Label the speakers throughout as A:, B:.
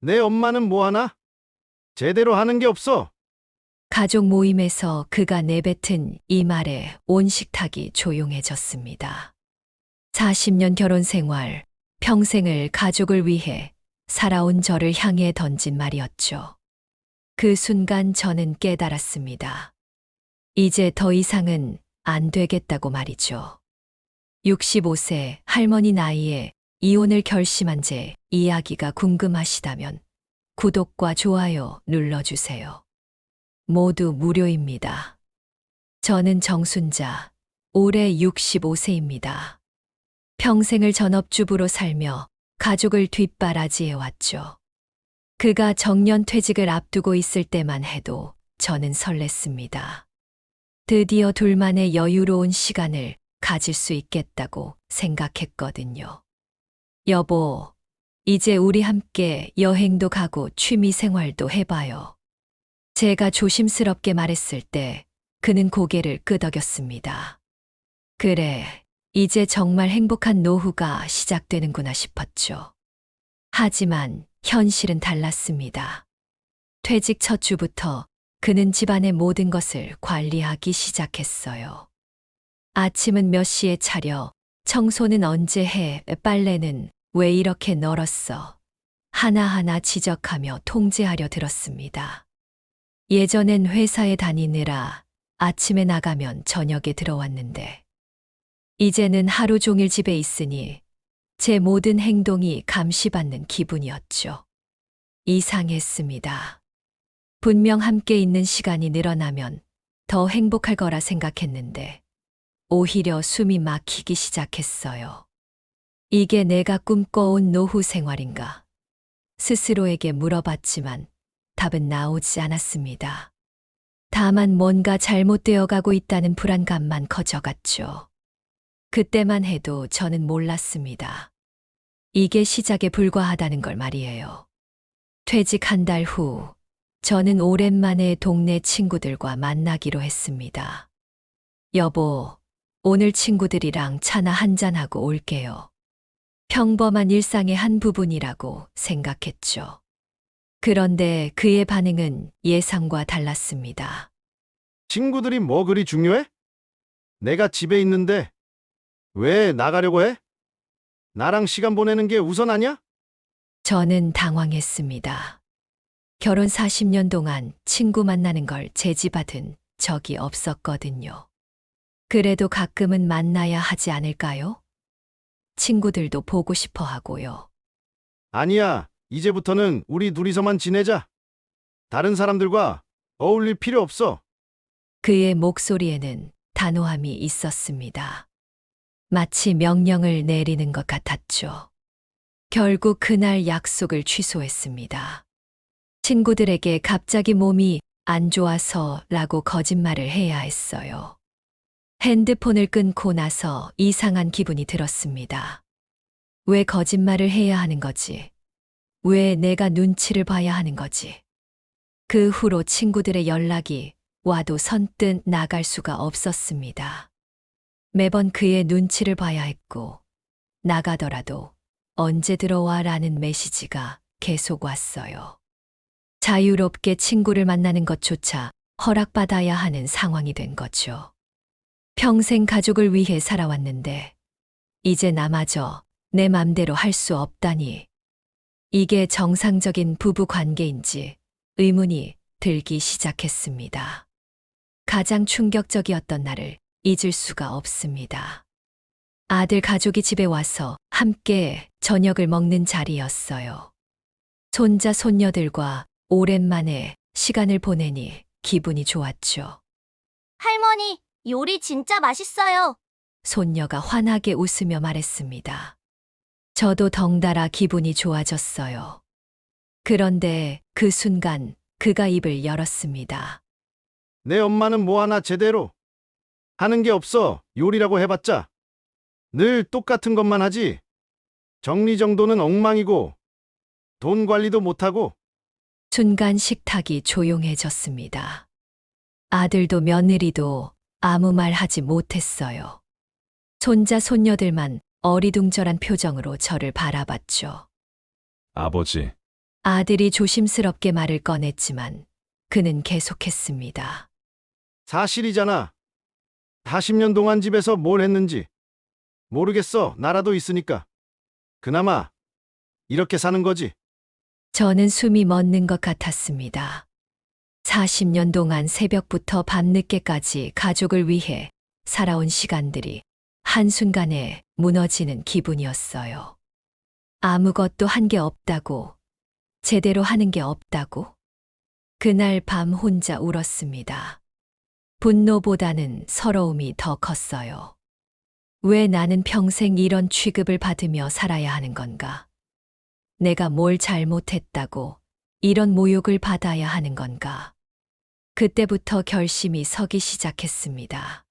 A: 내 엄마는 뭐하나? 제대로 하는 게 없어.
B: 가족 모임에서 그가 내뱉은 이 말에 온 식탁이 조용해졌습니다. 40년 결혼 생활, 평생을 가족을 위해 살아온 저를 향해 던진 말이었죠. 그 순간 저는 깨달았습니다. 이제 더 이상은 안 되겠다고 말이죠. 65세 할머니 나이에 이혼을 결심한 제 이야기가 궁금하시다면 구독과 좋아요 눌러주세요. 모두 무료입니다. 저는 정순자, 올해 65세입니다. 평생을 전업주부로 살며 가족을 뒷바라지해 왔죠. 그가 정년 퇴직을 앞두고 있을 때만 해도 저는 설렜습니다. 드디어 둘만의 여유로운 시간을 가질 수 있겠다고 생각했거든요. 여보, 이제 우리 함께 여행도 가고 취미 생활도 해봐요. 제가 조심스럽게 말했을 때 그는 고개를 끄덕였습니다. 그래, 이제 정말 행복한 노후가 시작되는구나 싶었죠. 하지만 현실은 달랐습니다. 퇴직 첫 주부터 그는 집안의 모든 것을 관리하기 시작했어요. 아침은 몇 시에 차려, 청소는 언제 해, 빨래는 왜 이렇게 널었어. 하나하나 지적하며 통제하려 들었습니다. 예전엔 회사에 다니느라 아침에 나가면 저녁에 들어왔는데, 이제는 하루 종일 집에 있으니 제 모든 행동이 감시받는 기분이었죠. 이상했습니다. 분명 함께 있는 시간이 늘어나면 더 행복할 거라 생각했는데, 오히려 숨이 막히기 시작했어요. 이게 내가 꿈꿔온 노후 생활인가? 스스로에게 물어봤지만 답은 나오지 않았습니다. 다만 뭔가 잘못되어 가고 있다는 불안감만 커져갔죠. 그때만 해도 저는 몰랐습니다. 이게 시작에 불과하다는 걸 말이에요. 퇴직 한 달 후, 저는 오랜만에 동네 친구들과 만나기로 했습니다. 여보, 오늘 친구들이랑 차나 한잔하고 올게요. 평범한 일상의 한 부분이라고 생각했죠. 그런데 그의 반응은 예상과 달랐습니다.
A: 친구들이 뭐 그리 중요해? 내가 집에 있는데 왜 나가려고 해? 나랑 시간 보내는 게 우선 아니야?
B: 저는 당황했습니다. 결혼 40년 동안 친구 만나는 걸 제지받은 적이 없었거든요. 그래도 가끔은 만나야 하지 않을까요? 친구들도 보고 싶어 하고요.
A: 아니야. 이제부터는 우리 둘이서만 지내자. 다른 사람들과 어울릴 필요 없어.
B: 그의 목소리에는 단호함이 있었습니다. 마치 명령을 내리는 것 같았죠. 결국 그날 약속을 취소했습니다. 친구들에게 갑자기 몸이 안 좋아서 라고 거짓말을 해야 했어요. 핸드폰을 끊고 나서 이상한 기분이 들었습니다. 왜 거짓말을 해야 하는 거지? 왜 내가 눈치를 봐야 하는 거지? 그 후로 친구들의 연락이 와도 선뜻 나갈 수가 없었습니다. 매번 그의 눈치를 봐야 했고, 나가더라도 언제 들어와 라는 메시지가 계속 왔어요. 자유롭게 친구를 만나는 것조차 허락받아야 하는 상황이 된 거죠. 평생 가족을 위해 살아왔는데, 이제 나마저 내 맘대로 할 수 없다니. 이게 정상적인 부부 관계인지 의문이 들기 시작했습니다. 가장 충격적이었던 날을 잊을 수가 없습니다. 아들 가족이 집에 와서 함께 저녁을 먹는 자리였어요. 손자, 손녀들과 오랜만에 시간을 보내니 기분이 좋았죠.
C: 할머니, 요리 진짜 맛있어요.
B: 손녀가 환하게 웃으며 말했습니다. 저도 덩달아 기분이 좋아졌어요. 그런데 그 순간 그가 입을 열었습니다.
A: 내 엄마는 뭐 하나 제대로 하는 게 없어. 요리라고 해봤자. 늘 똑같은 것만 하지. 정리정돈은 엉망이고 돈 관리도 못하고
B: 순간 식탁이 조용해졌습니다. 아들도 며느리도 아무 말 하지 못했어요. 손자, 손녀들만 어리둥절한 표정으로 저를 바라봤죠.
D: 아버지,
B: 아들이 조심스럽게 말을 꺼냈지만 그는 계속했습니다.
A: 사실이잖아. 40년 동안 집에서 뭘 했는지. 모르겠어. 나라도 있으니까. 그나마 이렇게 사는 거지.
B: 저는 숨이 멎는 것 같았습니다. 40년 동안 새벽부터 밤늦게까지 가족을 위해 살아온 시간들이 한순간에 무너지는 기분이었어요. 아무것도 한 게 없다고, 제대로 하는 게 없다고. 그날 밤 혼자 울었습니다. 분노보다는 서러움이 더 컸어요. 왜 나는 평생 이런 취급을 받으며 살아야 하는 건가? 내가 뭘 잘못했다고 이런 모욕을 받아야 하는 건가? 그때부터 결심이 서기 시작했습니다.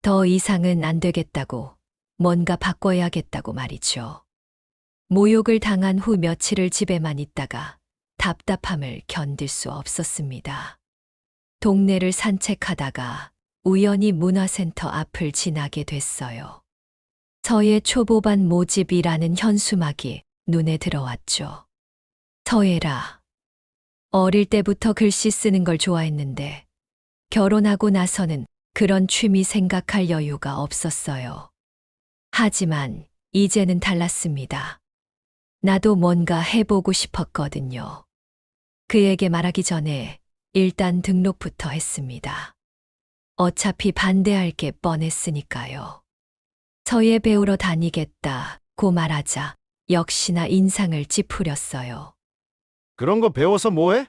B: 더 이상은 안 되겠다고, 뭔가 바꿔야겠다고 말이죠. 모욕을 당한 후 며칠을 집에만 있다가 답답함을 견딜 수 없었습니다. 동네를 산책하다가 우연히 문화센터 앞을 지나게 됐어요. 서예 초보반 모집이라는 현수막이 눈에 들어왔죠. 서예라. 어릴 때부터 글씨 쓰는 걸 좋아했는데 결혼하고 나서는 그런 취미 생각할 여유가 없었어요. 하지만 이제는 달랐습니다. 나도 뭔가 해보고 싶었거든요. 그에게 말하기 전에 일단 등록부터 했습니다. 어차피 반대할 게 뻔했으니까요. 서예 배우러 다니겠다 고 말하자 역시나 인상을 찌푸렸어요.
A: 그런 거 배워서 뭐해?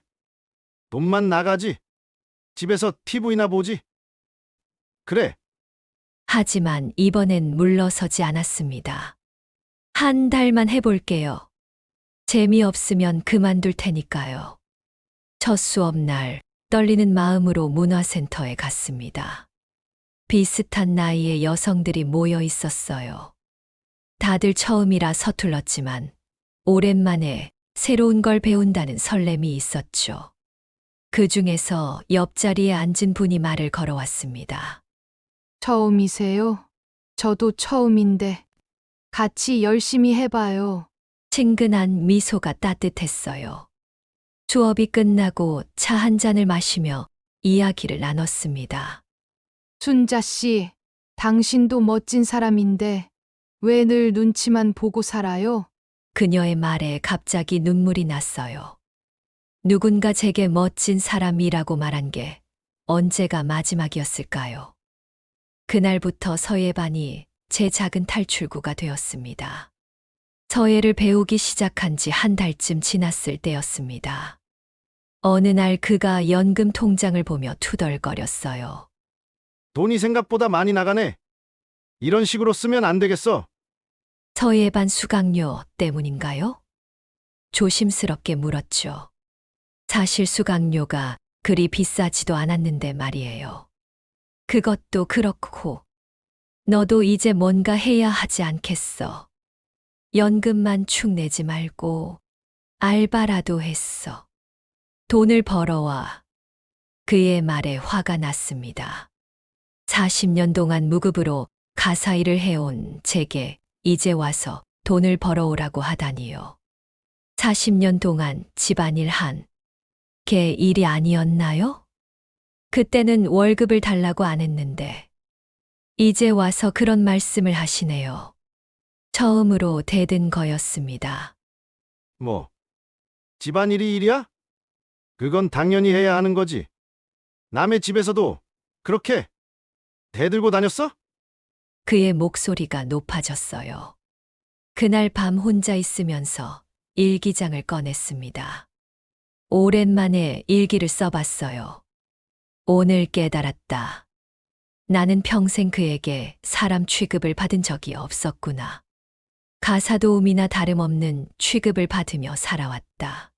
A: 돈만 나가지. 집에서 TV나 보지. 그래,
B: 하지만 이번엔 물러서지 않았습니다. 한 달만 해볼게요. 재미없으면 그만둘 테니까요. 첫 수업 날 떨리는 마음으로 문화센터에 갔습니다. 비슷한 나이의 여성들이 모여 있었어요. 다들 처음이라 서툴렀지만 오랜만에 새로운 걸 배운다는 설렘이 있었죠. 그 중에서 옆자리에 앉은 분이 말을 걸어왔습니다.
D: 처음이세요? 저도 처음인데 같이 열심히 해봐요.
B: 친근한 미소가 따뜻했어요. 수업이 끝나고 차 한 잔을 마시며 이야기를 나눴습니다.
D: 순자 씨, 당신도 멋진 사람인데 왜 늘 눈치만 보고 살아요?
B: 그녀의 말에 갑자기 눈물이 났어요. 누군가 제게 멋진 사람이라고 말한 게 언제가 마지막이었을까요? 그날부터 서예반이 제 작은 탈출구가 되었습니다. 서예를 배우기 시작한 지 한 달쯤 지났을 때였습니다. 어느 날 그가 연금 통장을 보며 투덜거렸어요.
A: 돈이 생각보다 많이 나가네. 이런 식으로 쓰면 안 되겠어.
B: 서예반 수강료 때문인가요? 조심스럽게 물었죠. 사실 수강료가 그리 비싸지도 않았는데 말이에요. 그것도 그렇고, 너도 이제 뭔가 해야 하지 않겠어. 연금만 축 내지 말고, 알바라도 했어. 돈을 벌어와. 그의 말에 화가 났습니다. 40년 동안 무급으로 가사 일을 해온 제게 이제 와서 돈을 벌어오라고 하다니요. 40년 동안 집안일 한, 개 일이 아니었나요? 그때는 월급을 달라고 안 했는데, 이제 와서 그런 말씀을 하시네요. 처음으로 대든 거였습니다.
A: 뭐, 집안일이 일이야? 그건 당연히 해야 하는 거지. 남의 집에서도 그렇게 대들고 다녔어?
B: 그의 목소리가 높아졌어요. 그날 밤 혼자 있으면서 일기장을 꺼냈습니다. 오랜만에 일기를 써봤어요. 오늘 깨달았다. 나는 평생 그에게 사람 취급을 받은 적이 없었구나. 가사 도움이나 다름없는 취급을 받으며 살아왔다.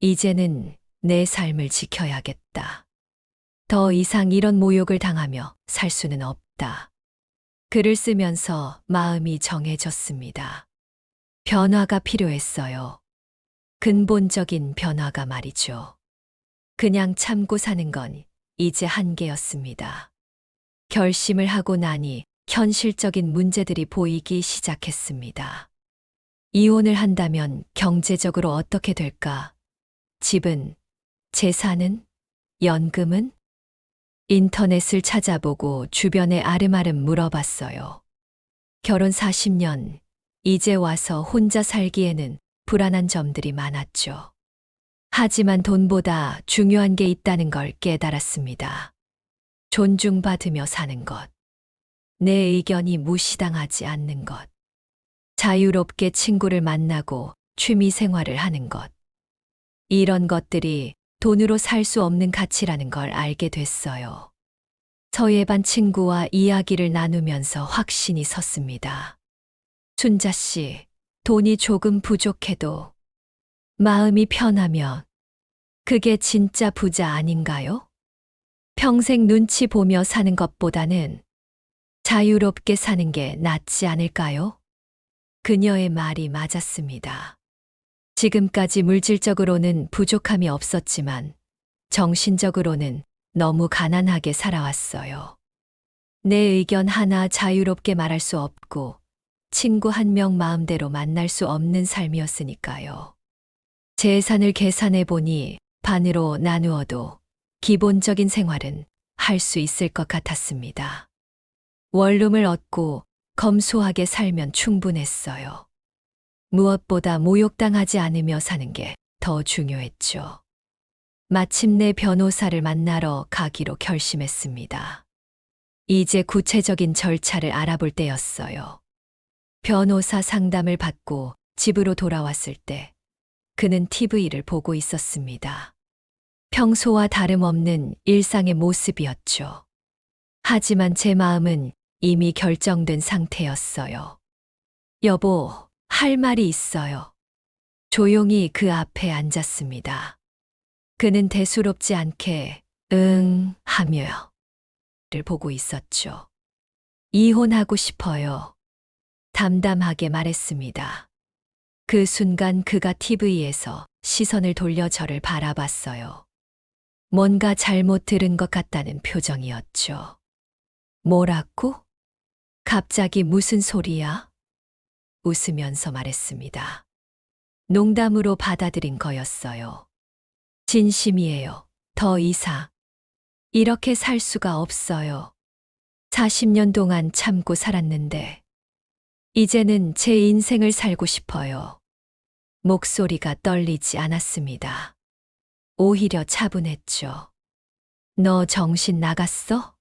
B: 이제는 내 삶을 지켜야겠다. 더 이상 이런 모욕을 당하며 살 수는 없다. 글을 쓰면서 마음이 정해졌습니다. 변화가 필요했어요. 근본적인 변화가 말이죠. 그냥 참고 사는 건 이제 한계였습니다. 결심을 하고 나니 현실적인 문제들이 보이기 시작했습니다. 이혼을 한다면 경제적으로 어떻게 될까? 집은, 재산은, 연금은? 인터넷을 찾아보고 주변에 아름아름 물어봤어요. 결혼 40년, 이제 와서 혼자 살기에는 불안한 점들이 많았죠. 하지만 돈보다 중요한 게 있다는 걸 깨달았습니다. 존중받으며 사는 것. 내 의견이 무시당하지 않는 것. 자유롭게 친구를 만나고 취미 생활을 하는 것. 이런 것들이 돈으로 살 수 없는 가치라는 걸 알게 됐어요. 저의 반 친구와 이야기를 나누면서 확신이 섰습니다. 순자 씨, 돈이 조금 부족해도 마음이 편하면 그게 진짜 부자 아닌가요? 평생 눈치 보며 사는 것보다는 자유롭게 사는 게 낫지 않을까요? 그녀의 말이 맞았습니다. 지금까지 물질적으로는 부족함이 없었지만 정신적으로는 너무 가난하게 살아왔어요. 내 의견 하나 자유롭게 말할 수 없고 친구 한 명 마음대로 만날 수 없는 삶이었으니까요. 재산을 계산해 보니 반으로 나누어도 기본적인 생활은 할 수 있을 것 같았습니다. 원룸을 얻고 검소하게 살면 충분했어요. 무엇보다 모욕당하지 않으며 사는 게 더 중요했죠. 마침내 변호사를 만나러 가기로 결심했습니다. 이제 구체적인 절차를 알아볼 때였어요. 변호사 상담을 받고 집으로 돌아왔을 때 그는 TV를 보고 있었습니다. 평소와 다름없는 일상의 모습이었죠. 하지만 제 마음은 이미 결정된 상태였어요. 여보, 할 말이 있어요. 조용히 그 앞에 앉았습니다. 그는 대수롭지 않게 응 하며 를 보고 있었죠. 이혼하고 싶어요. 담담하게 말했습니다. 그 순간 그가 TV에서 시선을 돌려 저를 바라봤어요. 뭔가 잘못 들은 것 같다는 표정이었죠. 뭐라고? 갑자기 무슨 소리야? 웃으면서 말했습니다. 농담으로 받아들인 거였어요. 진심이에요. 더 이상. 이렇게 살 수가 없어요. 40년 동안 참고 살았는데, 이제는 제 인생을 살고 싶어요. 목소리가 떨리지 않았습니다. 오히려 차분했죠. 너 정신 나갔어?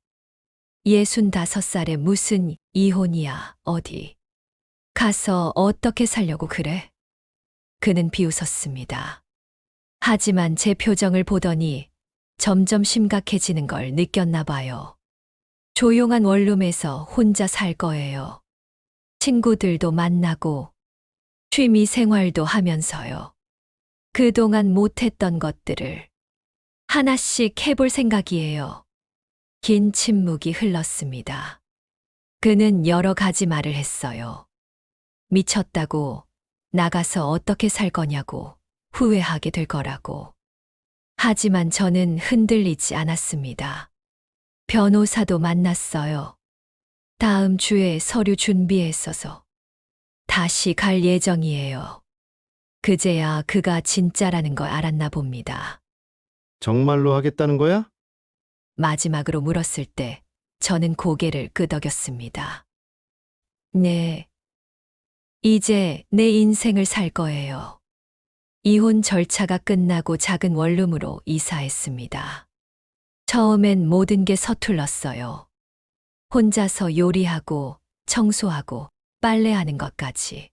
B: 예순다섯 살에 무슨 이혼이야, 어디. 가서 어떻게 살려고 그래? 그는 비웃었습니다. 하지만 제 표정을 보더니 점점 심각해지는 걸 느꼈나 봐요. 조용한 원룸에서 혼자 살 거예요. 친구들도 만나고 취미 생활도 하면서요. 그동안 못했던 것들을 하나씩 해볼 생각이에요. 긴 침묵이 흘렀습니다. 그는 여러 가지 말을 했어요. 미쳤다고, 나가서 어떻게 살 거냐고, 후회하게 될 거라고. 하지만 저는 흔들리지 않았습니다. 변호사도 만났어요. 다음 주에 서류 준비했어서 다시 갈 예정이에요. 그제야 그가 진짜라는 걸 알았나 봅니다.
A: 정말로 하겠다는 거야?
B: 마지막으로 물었을 때 저는 고개를 끄덕였습니다. 네. 이제 내 인생을 살 거예요. 이혼 절차가 끝나고 작은 원룸으로 이사했습니다. 처음엔 모든 게 서툴렀어요. 혼자서 요리하고 청소하고 빨래하는 것까지.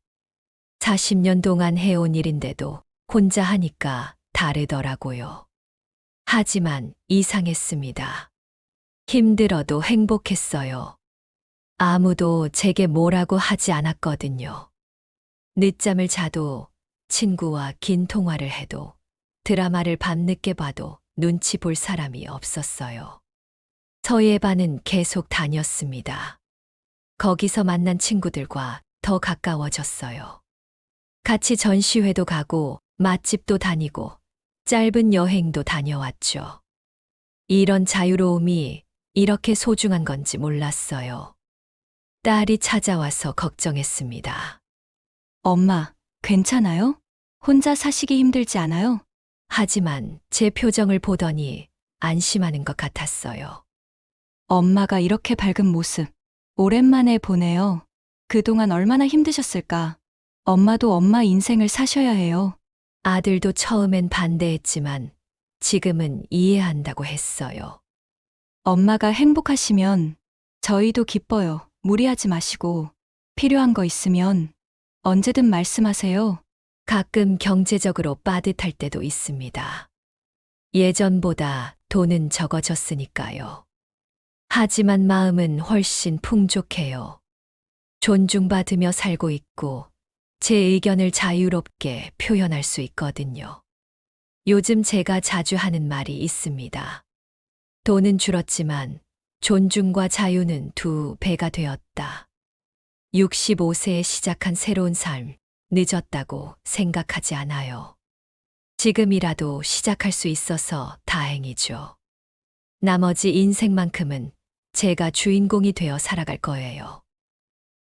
B: 40년 동안 해온 일인데도 혼자 하니까 다르더라고요. 하지만 이상했습니다. 힘들어도 행복했어요. 아무도 제게 뭐라고 하지 않았거든요. 늦잠을 자도 친구와 긴 통화를 해도 드라마를 밤늦게 봐도 눈치 볼 사람이 없었어요. 저의 반은 계속 다녔습니다. 거기서 만난 친구들과 더 가까워졌어요. 같이 전시회도 가고 맛집도 다니고 짧은 여행도 다녀왔죠. 이런 자유로움이 이렇게 소중한 건지 몰랐어요. 딸이 찾아와서 걱정했습니다.
E: 엄마, 괜찮아요? 혼자 사시기 힘들지 않아요?
B: 하지만 제 표정을 보더니 안심하는 것 같았어요.
E: 엄마가 이렇게 밝은 모습. 오랜만에 보네요. 그동안 얼마나 힘드셨을까? 엄마도 엄마 인생을 사셔야 해요.
B: 아들도 처음엔 반대했지만 지금은 이해한다고 했어요.
E: 엄마가 행복하시면 저희도 기뻐요. 무리하지 마시고 필요한 거 있으면 언제든 말씀하세요.
B: 가끔 경제적으로 빠듯할 때도 있습니다. 예전보다 돈은 적어졌으니까요. 하지만 마음은 훨씬 풍족해요. 존중받으며 살고 있고 제 의견을 자유롭게 표현할 수 있거든요. 요즘 제가 자주 하는 말이 있습니다. 돈은 줄었지만 존중과 자유는 두 배가 되었다. 65세에 시작한 새로운 삶, 늦었다고 생각하지 않아요. 지금이라도 시작할 수 있어서 다행이죠. 나머지 인생만큼은 제가 주인공이 되어 살아갈 거예요.